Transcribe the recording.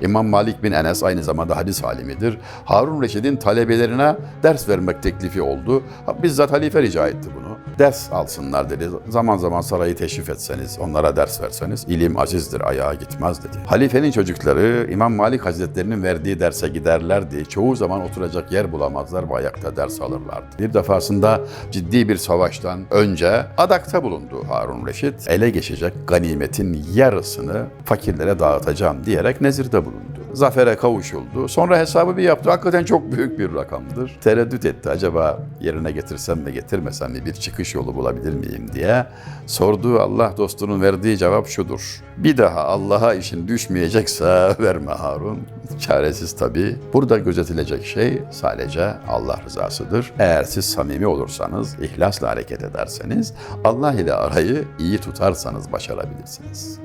İmam Malik bin Enes aynı zamanda hadis alimidir. Harun Reşid'in talebelerine ders vermek teklifi oldu. Bizzat halife rica etti bunu. Ders alsınlar dedi. Zaman zaman sarayı teşrif etseniz, onlara ders verseniz ilim azizdir, ayağa gitmez dedi. Halifenin çocukları İmam Malik Hazretlerinin verdiği derse giderlerdi. Çoğu zaman oturacak yer bulamazlar ve ayakta ders alırlardı. Bir defasında ciddi bir savaştan önce adakta bulundu Harun Reşit. Ele geçecek ganimetin yarısını fakirlere dağıtacağım diyerek nezirde bulundu. Zafere kavuşuldu. Sonra hesabı bir yaptı. Hakikaten çok büyük bir rakamdır. Tereddüt etti. Acaba yerine getirsem mi getirmesem mi bir çıkış yolu bulabilir miyim diye. Sorduğu Allah dostunun verdiği cevap şudur. Bir daha Allah'a işin düşmeyecekse verme Harun. Çaresiz tabii. Burada gözetilecek şey sadece Allah rızasıdır. Eğer siz samimi olursanız, ihlasla hareket ederseniz, Allah ile arayı iyi tutarsanız başarabilirsiniz.